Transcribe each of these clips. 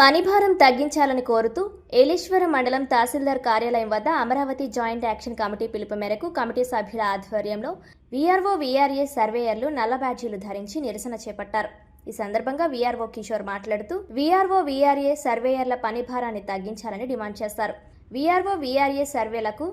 పనిభారం తగ్గించాలని కోరుతూ ఏలేశ్వరం మండలం తహసీల్దార్ కార్యాలయం వద్ద అమరావతి జాయింట్ యాక్షన్ కమిటీ పిలుపు మేరకు కమిటీ సభ్యుల ఆధ్వర్యంలో వీఆర్ఓ వీఆర్ఏ సర్వేయర్లు నల్ల బ్యాడ్జీలు ధరించి నిరసన చేపట్టారు. ఈ సందర్భంగా వీఆర్ఓ కిషోర్ మాట్లాడుతూ వీఆర్ఓ వీఆర్ఏ సర్వేయర్ల పని భారాన్ని తగ్గించాలని డిమాండ్ చేస్తారు. వీఆర్ఓ వీఆర్ఏ సర్వేలకు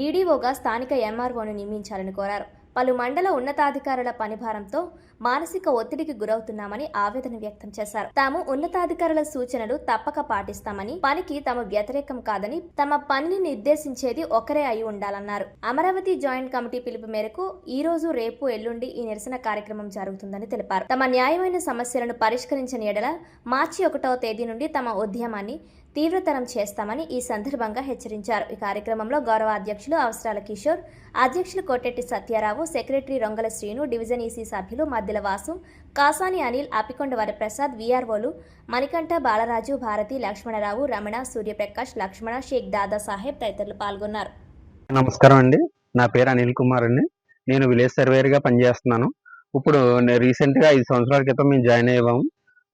డీడీఓగా స్థానిక ఎంఆర్ఓను నియమించాలని కోరారు. పలు మండల ఉన్నతాధికారుల పనిభారంతో మానసిక ఒత్తిడికి గురవుతున్నామని ఆవేదన వ్యక్తం చేశారు. తాము ఉన్నతాధికారుల సూచనలు తప్పక పాటిస్తామని పనికి తమ వ్యతిరేకం కాదని తమ పనిని నిర్దేశించేది ఒకరే అయి ఉండాలన్నారు. అమరావతి జాయింట్ కమిటీ పిలుపు మేరకు ఈ రోజు రేపు ఎల్లుండి ఈ నిరసన కార్యక్రమం జరుగుతుందని తెలిపారు. తమ న్యాయమైన సమస్యలను పరిష్కరించని ఎడల మార్చి ఒకటవ తేదీ నుండి తమ ఉద్యమాన్ని తీవ్రతరం చేస్తామని ఈ సందర్భంగా హెచ్చరించారు. ఈ కార్యక్రమంలో గౌరవ అధ్యక్షులు అవసరాల కిషోర్ అధ్యక్షులు Kotetti Satyarao secretary Rongala Srinu division EC సభ్యులు మద్దెల వాసు కాసాని అనిల్ అపికొండ వరప్రసాద్ వీఆర్ఓలు మణికంఠ బాలరాజు భారతి లక్ష్మణరావు రమణ సూర్యప్రకాష్ లక్ష్మణ షేక్ దాదా సాహెబ్ తదితరులు పాల్గొన్నారు. నమస్కారం అండి. నా పేరు అనిల్ కుమార్ అండి. నేను విలేజ్ సర్వేయర్గా పనిచేస్తున్నాను. ఇప్పుడు రీసెంట్గా ఐదు సంవత్సరాల క్రితం మేము జాయిన్ అయ్యాము.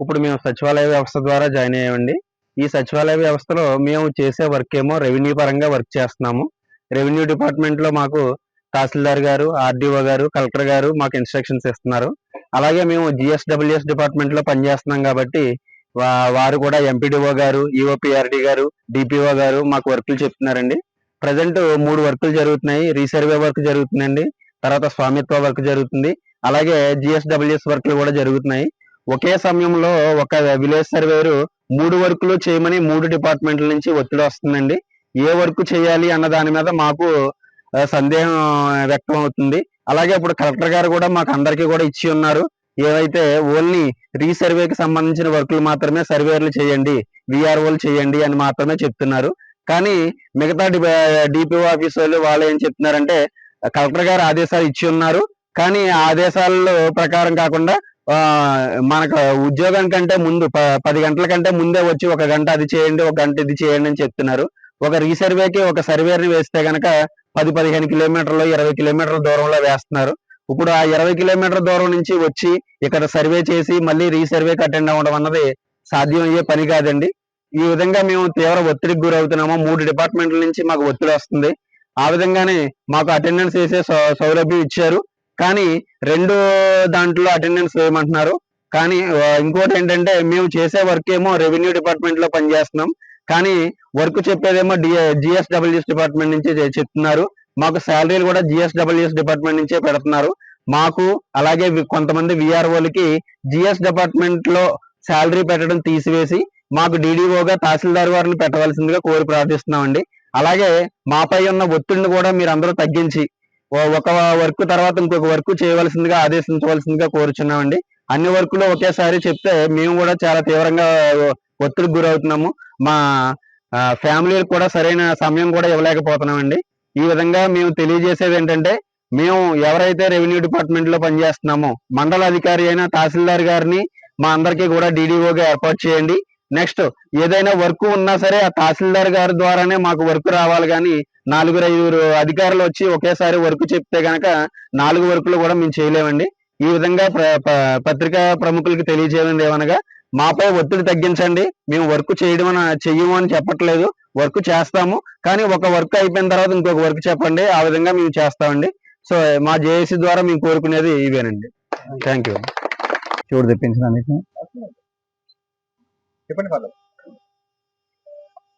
ఇప్పుడు మేము సచివాలయ వ్యవస్థ ద్వారా జాయిన్ అయ్యామండి. ఈ సచివాలయ వ్యవస్థలో మేము చేసే వర్క్ ఏమో రెవెన్యూ పరంగా వర్క్ చేస్తున్నాము. రెవెన్యూ డిపార్ట్మెంట్లో మాకు తహసీల్దార్ గారు ఆర్డీఓ గారు కలెక్టర్ గారు మాకు ఇన్స్ట్రక్షన్స్ ఇస్తున్నారు. అలాగే మేము జిఎస్డబ్ల్యూఎస్ డిపార్ట్మెంట్లో పనిచేస్తున్నాం కాబట్టి వా- వారు కూడా ఎంపీడీఓ గారు ఈఓపిఆర్డి గారు డిపిఓ గారు మాకు వర్కులు చెప్తున్నారండి. ప్రజెంట్ మూడు వర్కులు జరుగుతున్నాయి. రీసర్వే వర్క్ జరుగుతుందండి. తర్వాత స్వామిత్వ వర్క్ జరుగుతుంది. అలాగే జిఎస్డబ్ల్యూఎస్ వర్క్లు కూడా జరుగుతున్నాయి. ఒకే సమయంలో ఒక విలేజ్ సర్వేరు మూడు వర్కులు చేయమని మూడు డిపార్ట్మెంట్ల నుంచి ఒత్తిడి వస్తుందండి. ఏ వర్క్ చేయాలి అన్న దాని మీద మాకు సందేహం వ్యక్తం అవుతుంది. అలాగే ఇప్పుడు కలెక్టర్ గారు కూడా మాకు అందరికీ కూడా ఇచ్చి ఉన్నారు. ఏవైతే ఓన్లీ రీసర్వేకి సంబంధించిన వర్కులు మాత్రమే సర్వేర్లు చేయండి విఆర్ఓలు చేయండి అని మాత్రమే చెప్తున్నారు. కానీ మిగతా డిపిఓ ఆఫీస్ వాళ్ళు వాళ్ళు ఏం చెప్తున్నారంటే కలెక్టర్ గారు ఆదేశాలు ఇచ్చి ఉన్నారు. కానీ ఆదేశాల ప్రకారం కాకుండా మనకు ఉద్యోగం కంటే ముందు ప- పది గంటల కంటే ముందే వచ్చి ఒక గంట అది చేయండి ఒక గంట ఇది చేయండి అని చెప్తున్నారు. ఒక రీసర్వేకి ఒక సర్వేర్ని వేస్తే గనక పది పదిహేను కిలోమీటర్లు ఇరవై కిలోమీటర్ల దూరంలో వేస్తున్నారు. ఇప్పుడు ఆ ఇరవై కిలోమీటర్ల దూరం నుంచి వచ్చి ఇక్కడ సర్వే చేసి మళ్ళీ రీసర్వేకి అటెండ్ అవ్వడం అన్నది సాధ్యం అయ్యే పని కాదండి. ఈ విధంగా మేము తీవ్ర ఒత్తిడికి గురవుతున్నాము. మూడు డిపార్ట్మెంట్ల నుంచి మాకు ఒత్తిడి వస్తుంది. ఆ విధంగానే మాకు అటెండెన్స్ వేసే సౌ- సౌలభ్యం ఇచ్చారు. కానీ రెండు దాంట్లో అటెండెన్స్ వేయమంటున్నారు కానీ ఇంకోటి ఏంటంటే మేము చేసే వర్క్ ఏమో రెవెన్యూ డిపార్ట్మెంట్లో పనిచేస్తున్నాం. కానీ వర్క్ చెప్పేదేమో జిఎస్డబ్ల్యూఎస్ డిపార్ట్మెంట్ నుంచి చెప్తున్నారు. మాకు శాలరీలు కూడా జిఎస్డబ్ల్యూఎస్ డిపార్ట్మెంట్ నుంచే పెడుతున్నారు. మాకు అలాగే కొంతమంది విఆర్ఓలకి జిఎస్ డిపార్ట్మెంట్లో శాలరీ పెట్టడం తీసివేసి మాకు డీడీఓగా తహసీల్దార్ వారిని పెట్టవలసిందిగా కోరి ప్రార్థిస్తున్నామండి. అలాగే మాపై ఉన్న ఒత్తిడిని కూడా మీరు అందరూ తగ్గించి ఒక వర్క్ తర్వాత ఇంకొక వర్క్ చేయవలసిందిగా ఆదేశించవలసిందిగా కోరుచున్నామండి. అన్ని వర్కులు ఒకేసారి చెప్తే మేము కూడా చాలా తీవ్రంగా ఒత్తిడికి గురవుతున్నాము. మా ఫ్యామిలీలు కూడా సరైన సమయం కూడా ఇవ్వలేకపోతున్నామండి. ఈ విధంగా మేము తెలియజేసేది ఏంటంటే మేము ఎవరైతే రెవెన్యూ డిపార్ట్మెంట్లో పనిచేస్తున్నామో మండల అధికారి అయిన తహసీల్దార్ గారిని మా అందరికీ కూడా డీడీఓగా ఏర్పాటు చేయండి. నెక్స్ట్ ఏదైనా వర్క్ ఉన్నా సరే ఆ తహసీల్దార్ గారి ద్వారానే మాకు వర్క్ రావాలి కానీ నాలుగురు ఐదుగురు అధికారులు వచ్చి ఒకేసారి వర్క్ చెప్తే గనక నాలుగు వర్కులు కూడా మేము చేయలేమండి. ఈ విధంగా పత్రికా ప్రముఖులకి తెలియజేయండి ఏమనగా మాపై ఒత్తిడి తగ్గించండి. మేము వర్క్ చేయడం చెయ్యము అని చెప్పట్లేదు. వర్క్ చేస్తాము. కానీ ఒక వర్క్ అయిపోయిన తర్వాత ఇంకొక వర్క్ చెప్పండి. ఆ విధంగా మేము చేస్తామండి. సో మా జేఏసీ ద్వారా మేము కోరుకునేది ఇవేనండి. థ్యాంక్ యూ చూడు తెప్పించడానికి. చెప్పండి ఫాదర్.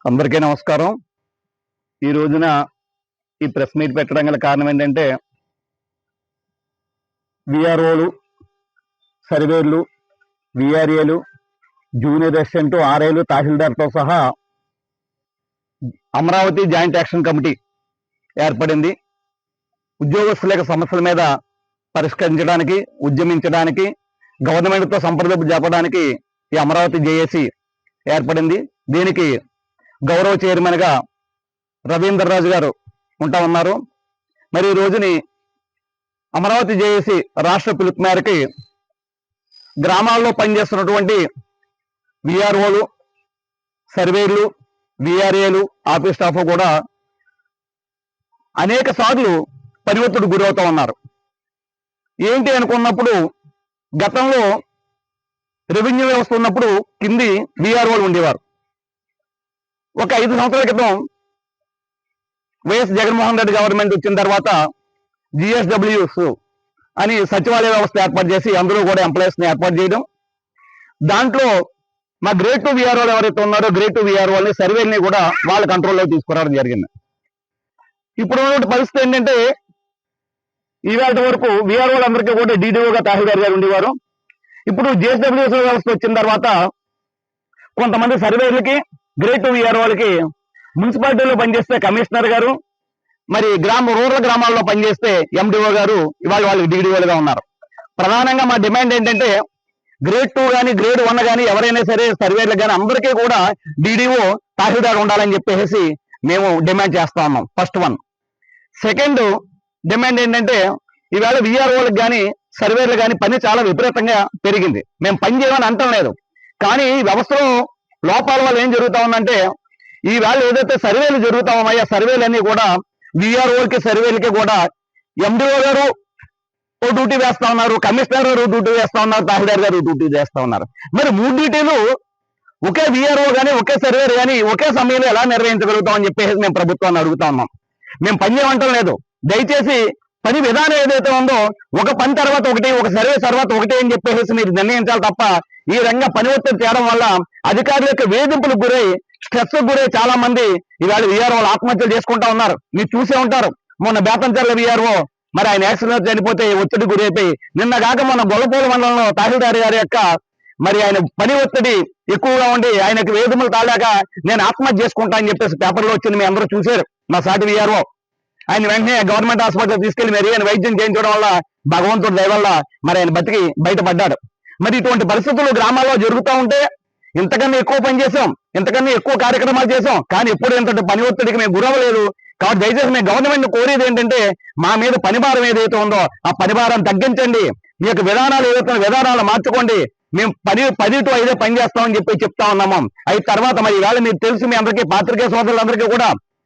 అందరికీ నమస్కారం. ఈ రోజున ఈ ప్రెస్ మీట్ పెట్టడం గల కారణం ఏంటంటే విఆర్ఓలు సర్వేర్లు విఆర్ఏలు జూనియర్ అసిస్టెంట్ ఆర్ఏలు తహసీల్దార్తో సహా అమరావతి జాయింట్ యాక్షన్ కమిటీ ఏర్పడింది. ఉద్యోగస్తుల యొక్క సమస్యల మీద పరిష్కరించడానికి ఉద్యమించడానికి గవర్నమెంట్తో సంప్రదింపు జరపడానికి ఈ అమరావతి జేఏసీ ఏర్పడింది. దీనికి గౌరవ చైర్మన్గా రవీందర్ రాజు గారు ఉంటా ఉన్నారు. మరి ఈ రోజుని అమరావతి జేఏసీ రాష్ట్ర పిలుపు మేరకి గ్రామాల్లో పనిచేస్తున్నటువంటి విఆర్ఓలు సర్వేర్లు విఆర్ఏలు ఆఫీస్ స్టాఫ్ కూడా అనేక సార్లు పని ఒత్తిడి గురవుతూ ఉన్నారు. ఏంటి అనుకున్నప్పుడు గతంలో రెవెన్యూ వ్యవస్థ ఉన్నప్పుడు కింది విఆర్ఓలు ఉండేవారు. ఒక ఐదు సంవత్సరాల క్రితం వైఎస్ జగన్మోహన్ రెడ్డి గవర్నమెంట్ వచ్చిన తర్వాత జిఎస్డబ్ల్యూస్ అని సచివాలయ వ్యవస్థ ఏర్పాటు చేసి అందులో కూడా ఎంప్లాయీస్ని ఏర్పాటు చేయడం. దాంట్లో మా గ్రేట్ టూ విఆర్ఓలు ఎవరైతే ఉన్నారో గ్రేట్ టూ విఆర్ఓల్ని సర్వేని కూడా వాళ్ళ కంట్రోల్లో తీసుకురావడం జరిగింది. ఇప్పుడు ఉన్నటువంటి పరిస్థితి ఏంటంటే ఈవేళ వరకు విఆర్ఓలందరికీ కూడా డీడీఓగా తహసీల్దార్ గారు ఉండేవారు. ఇప్పుడు జేఎస్డబ్ల్యూఎస్ వ్యవస్థ వచ్చిన తర్వాత కొంతమంది సర్వేలకి గ్రేట్ టూ వాళ్ళకి మున్సిపాలిటీలో పనిచేస్తే కమిషనర్ గారు మరి గ్రామ రూరల్ గ్రామాల్లో పనిచేస్తే ఎండిఓ గారు ఇవాళ వాళ్ళు డీడీఓలుగా ఉన్నారు. ప్రధానంగా మా డిమాండ్ ఏంటంటే గ్రేడ్ టూ కానీ గ్రేడ్ వన్ కానీ ఎవరైనా సరే సర్వేలు కానీ అందరికీ కూడా డిడిఓ తహసీల్దార్ ఉండాలని చెప్పేసి మేము డిమాండ్ చేస్తా ఉన్నాం. ఫస్ట్ వన్ సెకండ్ డిమాండ్ ఏంటంటే ఈవేళ విఆర్ఓలకు కానీ సర్వేలు కానీ పని చాలా విపరీతంగా పెరిగింది. మేము పని చేయమని అంటం లేదు. కానీ ఈ వ్యవస్థలో లోపాల వల్ల ఏం జరుగుతా ఉందంటే ఈవేళ ఏదైతే సర్వేలు జరుగుతా ఉన్నాయో సర్వేలు సర్వేలన్నీ కూడా విఆర్ఓకి సర్వేలకి కూడా ఎండిఓ గారు ఓ డ్యూటీ వేస్తా ఉన్నారు కమిషనర్ గారు డ్యూటీ వేస్తా ఉన్నారు తహసీల్దార్ గారు డ్యూటీ చేస్తా ఉన్నారు. మరి మూడు డ్యూటీలు ఒకే విఆర్ఓ కానీ ఒకే సర్వేర్ కానీ ఒకే సమయంలో ఎలా నిర్వహించగలుగుతాం అని చెప్పేసి మేము ప్రభుత్వాన్ని అడుగుతా ఉన్నాం. మేము పనిచేయమంటాం లేదు. దయచేసి పని విధానం ఏదైతే ఉందో ఒక పని తర్వాత ఒకటి ఒక సర్వే తర్వాత ఒకటి అని చెప్పేసి మీరు నిర్ణయించాలి తప్ప ఈ రంగ పని ఒత్తిడి చేయడం వల్ల అధికారుల యొక్క వేధింపులకు గురై స్ట్రెస్ గురై చాలా మంది ఇవాళ విఆర్ఓలు ఆత్మహత్యలు చేసుకుంటా ఉన్నారు. మీరు చూసే ఉంటారు. మొన్న బేతంచర్ల విఆర్ఓ మరి ఆయన యాక్సిడెంట్ చనిపోతే ఒత్తిడి గురైపోయి నిన్న కాక మన గొల్లపూల మండలంలో తహసీల్దార్ గారి యొక్క మరి ఆయన పని ఒత్తిడి ఎక్కువగా ఉండి ఆయనకు వేధింపులు తాళాక నేను ఆత్మహత్య చేసుకుంటా అని చెప్పేసి పేపర్లో వచ్చింది మీ అందరూ చూశారు. మా సాటి విఆర్ఓ ఆయన వెంటనే గవర్నమెంట్ హాస్పిటల్ తీసుకెళ్ళి మరి ఆయన వైద్యం చేయించడం వల్ల భగవంతుడు దయవల్ల మరి ఆయన బతికి బయటపడ్డాడు. మరి ఇటువంటి పరిస్థితులు గ్రామాల్లో జరుగుతూ ఉంటే ఇంతకన్నా ఎక్కువ పని చేసాం ఇంతకన్నా ఎక్కువ కార్యక్రమాలు చేసాం కానీ ఎప్పుడు ఇంతటి పని ఒత్తిడికి మేము గురవలేదు కాబట్టి దయచేసి మేము గవర్నమెంట్ కోరేది ఏంటంటే మా మీద పనిభారం ఏదైతే ఉందో ఆ పనిభారం తగ్గించండి. మీ యొక్క విధానాలు ఏదైతే విధానాలు మార్చుకోండి. మేము పది పది టు ఐదే పని చేస్తామని చెప్పి చెప్తా ఉన్నాము. అయితే తర్వాత మరి ఈవేళ మీరు తెలుసు మీ అందరికీ పాత్రికేయ సోదరులందరికీ కూడా